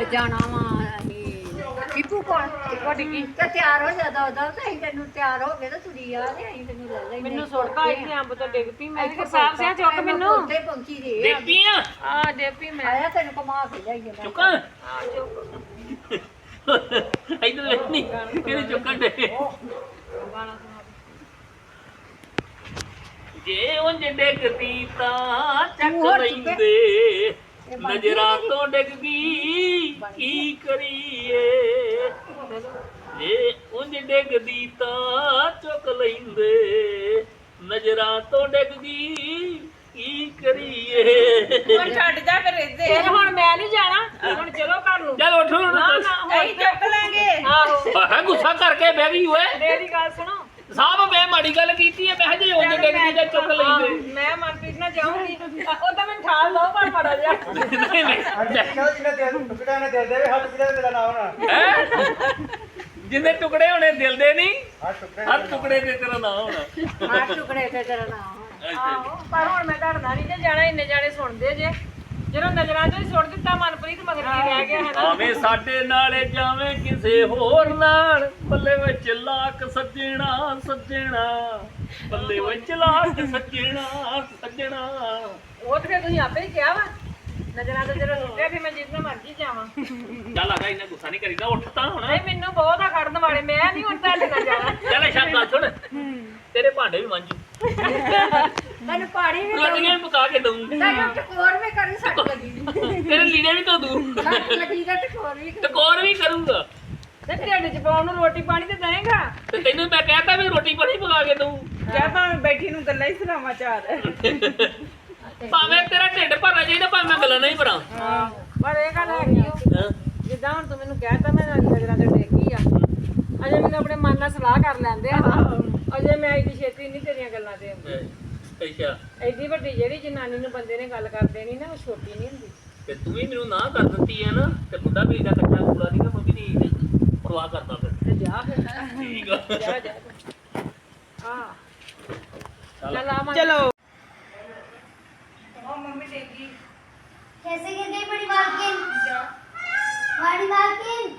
ਤੇ ਜਾਣਾ ਵਾ ਅਸੀਂ। ਟਿੱਪੂ ਕੋਲ? ਟਿੱਪੂ ਟਿੱਕੀ ਤੇ ਤਿਆਰ ਹੋ ਜਾਂਦਾ ਉਹਦਾ ਤੇ ਅਸੀਂ ਤੈਨੂੰ ਤਿਆਰ ਹੋ ਗਏ ਤੇ ਤੁਰੀ ਆ ਤੇ ਅਸੀਂ ਤੈਨੂੰ ਲੈ ਲੈਂਦੇ। ਮੈਨੂੰ ਸੁੱਟਦਾ ਇੱਥੇ ਅੰਬ ਤੋਂ ਡਿੱਗ ਪਈ ਮੈਂ ਕਿਹਾ ਸਾਫ਼ ਸਿਆ ਚੁੱਕ ਮੈਨੂੰ। ਉੱਥੇ ਪਹੁੰਚੀ ਦੇ ਆ। ਦੇਖਦੀ ਆ? ਆ ਡੇਪੀ ਮੈਂ। ਆਇਆ ਤੈਨੂੰ ਕਮਾ ਕੇ ਜਾਈਏ ਮੈਂ। ਚੁੱਕਾਂ। ਇਧਰ ਵੇਖ ਨਹੀਂ ਕਿਹੜੇ ਚੁੱਕਣ ਦੇ ਜੇ ਉਂਝ ਡਿੱਗਦੀ ਤਾਂ ਚੱਕ ਚੁੱਕੇ। ਲੈਂਦੇ। ਨਜ਼ਰਾਂ ਤੋਂ ਡਿੱਗ ਗਈ ਕੀ ਕਰੀਏ? ਜੇ ਉਂਝ ਡਿੱਗਦੀ ਤਾਂ ਚੁੱਕ ਲੈਂਦੇ। ਨਜ਼ਰਾਂ ਤੋਂ ਡਿੱਗ ਗਈ ਕੀ ਕਰੀਏ? ਹੁਣ ਛੱਡ ਜਾ ਫਿਰ ਇੱਥੇ। ਫਿਰ ਹੁਣ ਮੈਂ ਨਹੀਂ ਜਾਣਾ। ਹੁਣ ਚਲੋ ਘਰ ਨੂੰ। ਚੱਲ ਉੱਠ ਹੁਣ। ਨਾ ਨਾ ਅਸੀਂ ਚੁੱਕ ਲਾਂਗੇ। ਆਹੋ। ਆਹ ਗੁੱਸਾ ਕਰਕੇ ਬਹਿ ਗਈ ਓਏ। ਮੇਰੀ ਗੱਲ ਸੁਣੋ। ਸਾਹਿਬ ਮੈਂ ਮਾੜੀ ਗੱਲ ਕੀਤੀ ਹੈ ਮੈਂ ਜੇ ਉਹਨੇ ਡਿੱਗਦੀ ਜਾਂ ਚੁੱਕ ਲੈਂਦੇ ਮੈਂ ਮਨਪ੍ਰੀਤ ਨਾਲ ਜਾਊਂਗੀ। ਉਹ ਤਾਂ ਮੈਨੂੰ ਠਾਲ ਦੋ ਪਰ ਮੜਾ ਜਾ ਨਹੀਂ ਨਹੀਂ। ਕਹਿੰਦਾ ਜਿੰਨਾ ਦਿਲ ਟੁਕੜਾ ਨਾ ਦਿਲ ਦੇਵੇ ਹੱਥ ਕਿਹਦਾ ਤੇਰਾ ਨਾ ਹੋਣਾ ਹੈਂ? ਜਿੰਨੇ ਟੁਕੜੇ ਹੋਣੇ ਦਿਲ ਦੇ ਨਹੀਂ? ਹਰ ਟੁਕੜੇ ਦੇ ਤੇਰਾ ਨਾਂ ਹੋਣਾ। ਆਹ ਟੁਕੜੇ ਤੇ ਤੇਰਾ ਨਾਮ ਆਹੋ ਪਰ ਹੁਣ ਮੈਂ ਤੁਹਾਡਾ ਨਹੀਂ ਜੇ ਜਾਣਾ ਇੰਨੇ ਜਾਣੇ ਸੁਣਦੇ ਜੇ। ਜਦੋਂ ਨਜ਼ਰਾਂ ਹੀ ਸੁੱਟ ਦਿੱਤਾ ਮਨਪ੍ਰੀਤ ਮਗਰ ਕੀ ਰਹਿ ਗਿਆ ਹੈ ਨਾ ਭਾਵੇਂ ਸਾਡੇ ਨਾਲੇ ਜਾਵੇਂ ਕਿਸੇ ਹੋਰ ਨਾਲ। ਬੱਲੇ ਵਿੱਚ ਲਾਕ ਸੱਜਣਾ ਸੱਜਣਾ। ਬੱਲੇ ਵਿੱਚ ਲਾਕ ਸੱਜਣਾ ਸੱਜਣਾ। ਉਹ ਤੇ ਫਿਰ ਤੁਸੀਂ ਆਪੇ ਹੀ ਕਿਹਾ ਵਾ। ਨਜ਼ਰਾਂ ਤੋਂ ਜਦੋਂ ਸੁੱਟਿਆ ਫਿਰ ਮੈਂ ਜਿੰਨਾ ਮਰਜ਼ੀ ਜਾਵਾਂ। ਚੱਲ ਆਗਾ ਇੰਨਾ ਗੁੱਸਾ ਨਹੀਂ ਕਰੀਦਾ ਉੱਠ ਤਾਂ ਹੁਣ। ਨਹੀਂ ਮੈਨੂੰ ਬਹੁਤ ਆ ਖੜਨ ਵਾਲੇ ਮੈਂ ਨਹੀਂ ਹੁਣ ਤੁਹਾਡੇ ਨਾਲ ਜਾਣਾ। ਚੱਲ ਗੱਲ ਸੁਣ। ਤੇਰੇ ਭਾਂਡੇ ਵੀ ਮਾਂਜੂ। ਤੈਨੂੰ ਪਾਣੀ ਵੀ ਰੋਟੀਆਂ ਵੀ ਪਕਾ ਕੇ ਦਊਂ। ਤੈਨੂੰ ਟਕੋਰ ਵੀ ਕਰੀ ਸੱਟ ਲੱਗੀ। ਤੇਰੇ ਲੀੜੇ ਵੀ ਧੋ ਦੂੰ ਸੱਟ ਲੱਗੀ ਦਾ ਟਕੋਰ ਵੀ ਕਰੀ। ਟਕੋਰ ਵੀ ਕਰੂੰਗਾ। ਤੇ ਢਿੱਡ 'ਚ ਪਾਉਣ ਨੂੰ ਰੋਟੀ ਪਾਣੀ ਤੇ ਦੇਂਗਾ। ਤੇ ਤੈਨੂੰ ਮੈਂ ਕਹਿਤਾ ਵੀ ਰੋਟੀ ਪਾਣੀ ਪਕਾ ਕੇ ਦਊਂ। ਜਾਂ ਭਾਵੇਂ ਬੈਠੀ ਨੂੰ ਗੱਲਾਂ ਹੀ ਸੁਣਾਵਾਂ ਚਾਰ। ਭਾਵੇਂ ਤੇਰਾ ਢਿੱਡ ਭਰਨਾ ਚਾਹੀਦਾ ਭਾਵੇਂ ਮੈਂ ਗੱਲਾਂ ਨਹੀਂ ਭਰਾਂ। ਪਰ ਇਹ ਗੱਲ ਹੈਗੀ ਓ, ਹੈਂ? ਜਿੱਦਾਂ ਹੁਣ ਤੂੰ ਮੈਨੂੰ ਕਹਿਤਾ ਮੈਂ ਨਜ਼ਰਾਂ ਤੇ ਡੇਗੀ ਆ। ਅਜੇ ਮੈਨੂੰ ਆਪਣੇ ਮਨ ਨਾਲ ਸਲਾਹ ਕਰ ਲੈਂਦੇ ਆ ਅਜੇ ਮੈਂ ਐਡੀ ਛੇਤੀ ਨਹੀਂ ਤੇਰੀਆਂ ਗੱਲਾਂ ਤੇ ਆਉਂਦੀ ਅੱਛਾ ਐਡੀ ਵੱਡੀ ਜਿਹੜੀ ਜਨਾਨੀ ਨੂੰ ਬੰਦੇ ਨੇ ਗੱਲ ਕਰ ਦੇਣੀ ਨਾ ਉਹ ਛੋਟੀ ਨਹੀਂ ਹੁੰਦੀ ਤੇ ਤੂੰ ਵੀ ਮੈਨੂੰ ਨਾ ਕਰ ਦਿੱਤੀ ਹੈ ਨਾ ਤੇ ਮੁੰਡਾ ਵੀ ਇਹਦਾ ਕੱਚਾ ਕੂੜਾ ਨਹੀਂ ਨਾ ਮੰਮੀ ਦੀ ਪਰਵਾਹ ਕਰਦਾ ਫਿਰ ਤੇ ਜਾ ਫਿਰ ਠੀਕ ਆ ਜਾ ਜਾ ਆ ਚੱਲ ਆ ਮੈਂ ਚਲੋ कैसे गिर गई बड़ी मालकिन बड़ी मालकिन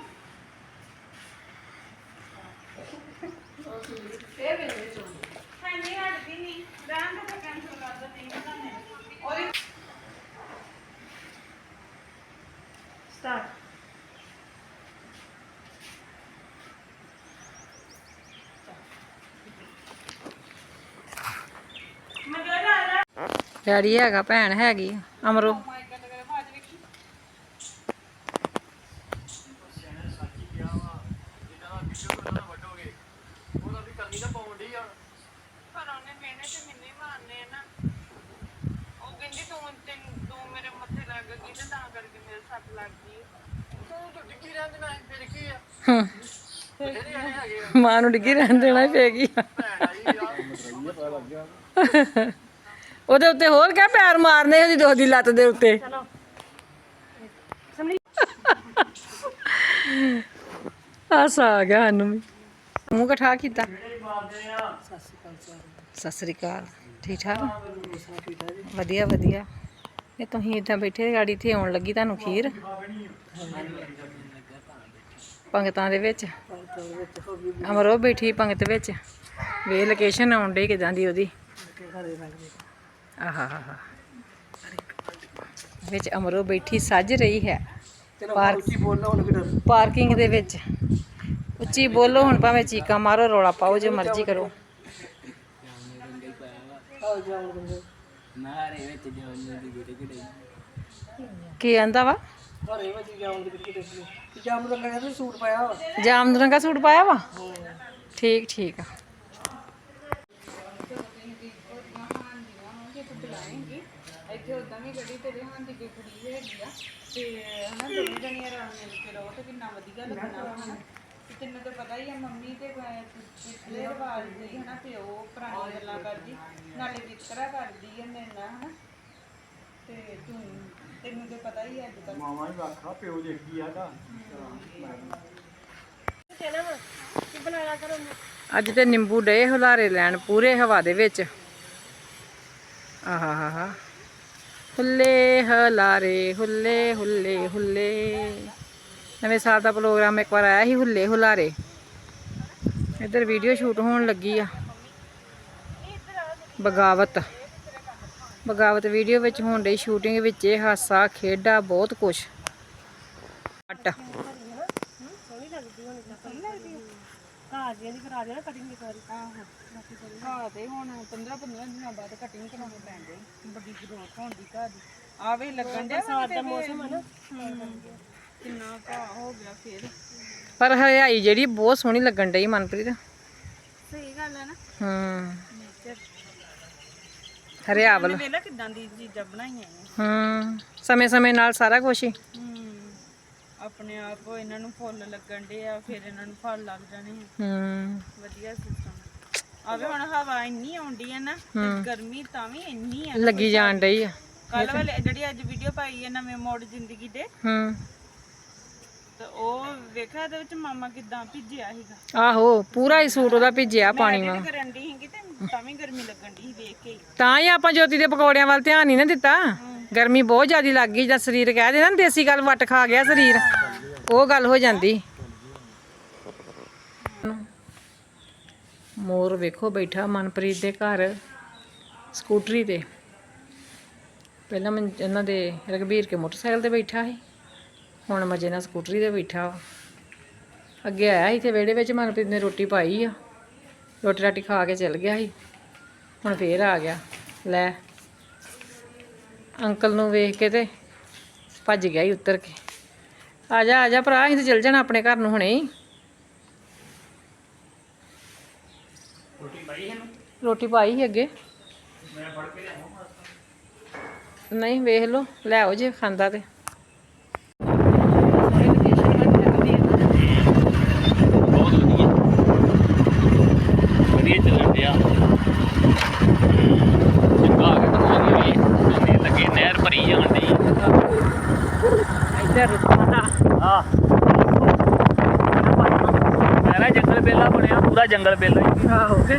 ਕਰਕੇ ਮੇਰੇ ਸੱਟ ਲੱਗ ਗਈ। ਮਾਂ ਨੂੰ ਡਿੱਗੀ ਰਹਿਣ ਦੇਣਾ ਹੀ ਪੈਗੀ ਉਹਦੇ ਉੱਤੇ ਹੋਰ ਕਿਆ ਪੈਰ ਮਾਰਨੇ ਉਹਦੀ ਦੋਦੀ ਲੱਤ ਦੇ ਉੱਤੇ? ਹਾਸਾ ਆ ਗਿਆ ਸਾਨੂੰ ਵੀ। ਮੂੰਹ ਕਠਾ ਕੀਤਾ। ਸਤਿ ਸ੍ਰੀ ਅਕਾਲ। ਠੀਕ ਠਾਕ? ਵਧੀਆ ਵਧੀਆ। ਇਹ ਤੁਸੀਂ ਇਦਾਂ ਬੈਠੇ ਗਾੜੀ ਤੇ ਆਉਣ ਲੱਗੀ ਤੁਹਾਨੂੰ ਖੀਰ? ਪੰਗਤਾਂ ਦੇ ਵਿੱਚ? ਅਮਰੋ ਬੈਠੀ ਪੰਗਤ ਵਿੱਚ। ਵੇ ਲੋਕੇਸ਼ਨ ਆਉਣ ਡਈ ਕਿਦਾਂ ਦੀ ਉਹਦੀ। ਆਹਾ ਹਾ ਹਾ ਵਿੱਚ ਅਮਰੋ ਬੈਠੀ ਸੱਜ ਰਹੀ ਹੈ। ਪਾਰਕ ਪਾਰਕਿੰਗ ਦੇ ਵਿੱਚ। ਉੱਚੀ ਬੋਲੋ ਹੁਣ ਭਾਵੇਂ ਚੀਕਾਂ ਮਾਰੋ ਰੌਲਾ ਪਾਓ ਜੋ ਮਰਜ਼ੀ ਕਰੋ। ਕੀ ਆਂਦਾ ਵਾ? ਜਾਮ ਰੰਗਾ ਸੂਟ ਪਾਇਆ ਵਾ। ਠੀਕ ਠੀਕ ਆ। ਇੱਥੇ ਉਦਾਂ ਵੀ ਗੱਡੀ ਤੇਰੇ ਹਾਂ ਦੀ ਕੁੜੀ ਹੈਗੀ ਆ ਤੇ ਹਨਾ ਦੋਵੇਂ ਜਣੀਆਂ ਰਲ ਮਿਲ ਕੇ ਰਹੋ ਤੇ ਕਿੰਨਾ ਵਧੀਆ ਲੱਗਣਾ ਵਾ ਹਨਾ? ਤੇ ਤੈਨੂੰ ਤਾਂ ਪਤਾ ਹੀ ਆ ਮੰਮੀ ਤੇ ਪ- ਪਿਛਲੇ ਰਿਵਾਜ ਦੀ ਹਨਾ ਪਿਓ ਪੁਰਾਣੀ ਗੱਲਾਂ ਕਰਦੀ ਨਾਲੇ ਵਿਤਕਰਾ ਕਰਦੀ ਆ ਮੇਰੇ ਨਾਲ ਹਨਾ? ਤੇ ਤੂੰ ਤੈਨੂੰ ਤਾਂ ਪਤਾ ਹੀ ਆ ਅੱਜ ਕੱਲ੍ਹ। ਮਾਮਾ ਹੀ ਆਖਾ ਪਿਓ ਦੇਖੀ ਆ ਤਾਂ ਅੱਜ ਤੇ ਨਿੰਬੂ ਡੇ ਹੁਲਾਰੇ ਲੈਣ ਪੂਰੇ ਹਵਾ ਦੇ ਵਿੱਚ ਆਹਾ ਹਾ ਹਾ ਹੁੱਲੇ ਹਲਾਰੇ, ਹੁੱਲੇ ਹੁੱਲੇ ਹੁੱਲੇ। ਨਵੇਂ ਸਾਲ ਦਾ ਪ੍ਰੋਗਰਾਮ ਇੱਕ ਵਾਰ ਆਇਆ ਸੀ, ਹੁੱਲੇ, ਹੁਲਾਰੇ। ਇੱਧਰ ਵੀਡੀਓ ਸ਼ੂਟ ਹੋਣ ਲੱਗੀ ਆ। ਬਗਾਵਤ। ਬਗਾਵਤ ਵੀਡੀਓ ਵਿੱਚ ਹੋਣ ਡਈ ਸ਼ੂਟਿੰਗ ਵਿੱਚ ਇਹ ਹਾਸਾ, ਖੇਡਾ, ਬਹੁਤ ਕੁਛ। ਅੱਟ। ਘਾਹ ਤੇ ਹੁਣ 15 15 ਦਿਨਾਂ ਬਾਅਦ ਕਟਿੰਗ ਕਰਾਉਣੀ ਪੈਂਦੀ। ਬੜੀ ਗਰੋਥ ਹੋਣ ਦੀ ਘਾਹ ਦੀ। ਆਵੇ ਲੱਗਣ ਡਿਆ ਬਰਸਾਤ ਦਾ ਮੌਸਮ ਹੈ ਨਾ। ਕਿੰਨਾ ਘਾਹ ਹੋ ਗਿਆ ਫੇਰ? ਪਰ ਹਰਿਆਈ ਜਿਹੜੀ ਬਹੁਤ ਸੋਹਣੀ ਲੱਗਣ ਡਈ ਮਨਪ੍ਰੀਤ। ਸਹੀ ਗੱਲ ਹੈ ਨਾ। ਹੂੰ। ਹਰਿਆਵਲ। ਵੇਲਾ ਕਿਦਾਂ ਦੀ ਚੀਜ਼ਾਂ ਬਣਾਈਆਂ ਨੇ। ਹੂੰ। ਸਮੇਂ ਸਮੇਂ ਨਾਲ ਸਾਰਾ ਕੁਛ ਹੀ। ਹੂੰ। ਆਪਣੇ ਆਪ ਇਹਨਾਂ ਨੂੰ ਫੁੱਲ ਲੱਗਣ ਡੇ ਆ ਫਿਰ ਇਹਨਾਂ ਨੂੰ ਫਲ ਲੱਗ ਜਾਣੇ ਆ। ਹੂੰ। ਵਧੀਆ ਸਿਸਟਮ ਆਵੇ ਹੁਣ ਹਵਾ ਇੰਨੀ ਆਉਂਦੀ ਹੈ ਨਾ ਤੇ ਗਰਮੀ ਤਾਂ ਵੀ ਇੰਨੀ ਆ। ਲੱਗੀ ਜਾਣ ਡਈ ਆ। ਕੱਲ ਵਾਲੇ ਜਿਹੜੀ ਅੱਜ ਵੀਡੀਓ ਪਾਈ ਹੈ ਨਵੇਂ ਮੋੜ ਜ਼ਿੰਦਗੀ ਦੇ ਹੂੰ। ਤੇ ਉਹ ਵੇਖਿਆ ਇਹਦੇ ਵਿੱਚ ਮਾਮਾ ਕਿਦਾਂ ਭਿੱਜਿਆ ਸੀਗਾ? ਆਹੋ ਪੂਰਾ ਹੀ ਸੂਟ ਉਹਦਾ ਭਿੱਜਿਆ ਪਾਣੀ ਮੈਂ ਵਾਂ ਕਰਨ ਦੀ ਸੀਗੀ ਤੇ ਤਾਂ ਵੀ ਗਰਮੀ ਲੱਗਣ ਦੀ ਸੀ ਵੇਖ ਕੇ ਹੀ। ਤਾਂ ਹੀ ਆਪਾਂ ਜੋਤੀ ਦੇ ਪਕੌੜਿਆਂ ਵੱਲ ਧਿਆਨ ਨਹੀਂ ਨਾ ਦਿੱਤਾ। ਗਰਮੀ ਬਹੁਤ ਜ਼ਿਆਦਾ ਲੱਗ ਗਈ, ਜਾਂ ਸਰੀਰ ਕਹਿ ਦੇਣਾ ਦੇਸੀ ਗੱਲ ਵੱਟ ਖਾ ਗਿਆ ਸਰੀਰ, ਉਹ ਗੱਲ ਹੋ ਜਾਂਦੀ। ਮੋਰ ਵੇਖੋ ਬੈਠਾ ਮਨਪ੍ਰੀਤ ਦੇ ਘਰ, ਸਕੂਟਰੀ ਤੇ। ਪਹਿਲਾਂ ਮੈਂ ਇਹਨਾਂ ਦੇ ਰਘਬੀਰ ਕੇ ਮੋਟਰਸਾਈਕਲ ਤੇ ਬੈਠਾ ਸੀ, ਹੁਣ ਮਜੇ ਨਾਲ ਸਕੂਟਰੀ ਤੇ ਬੈਠਾ ਵਾ। ਅੱਗੇ ਆਇਆ ਸੀ ਵਿਹੜੇ ਵਿੱਚ ਮਨਪ੍ਰੀਤ ਨੇ ਰੋਟੀ ਪਾਈ ਆ, ਰੋਟੀ ਰਾਟੀ ਖਾ ਕੇ ਚਲ ਗਿਆ ਸੀ, ਹੁਣ ਫੇਰ ਆ ਗਿਆ। ਲੈ ਅੰਕਲ ਨੂੰ ਵੇਖ ਕੇ ਤੇ ਭੱਜ ਗਿਆ ਹੀ ਉੱਤਰ ਕੇ। ਆ ਜਾ ਆ ਜਾ ਭਰਾ ਅਸੀਂ ਤੇ ਚਲ ਜਾਣਾ ਆਪਣੇ ਘਰ ਨੂੰ ਹੁਣੇ ਹੀ ਰੋਟੀ ਪਾਈ ਸੀ ਅੱਗੇ। ਨਹੀਂ ਵੇਖ ਲਓ ਲੈ ਆਓ ਜੇ ਖਾਂਦਾ ਤੇ ਬਹੁਤ ਵਧੀਆ ਵਧੀਆ ਚੱਲਣ ਡਿਆ ਚੰਗਾ ਆ ਗਿਆ ਤਾਂ ਵੀ ਝੋਨੇ ਨਹਿਰ ਭਰੀ ਜਾਣ ਡਈ ਇੱਧਰ ਦਾ। ਆ ਮੇਰਾ ਜੰਗਲ ਬੇਲਾ ਬਣਿਆ ਪੂਰਾ ਜੰਗਲ ਬੇਲਾ ਹੀ। ਆਹੋ। ਕੇ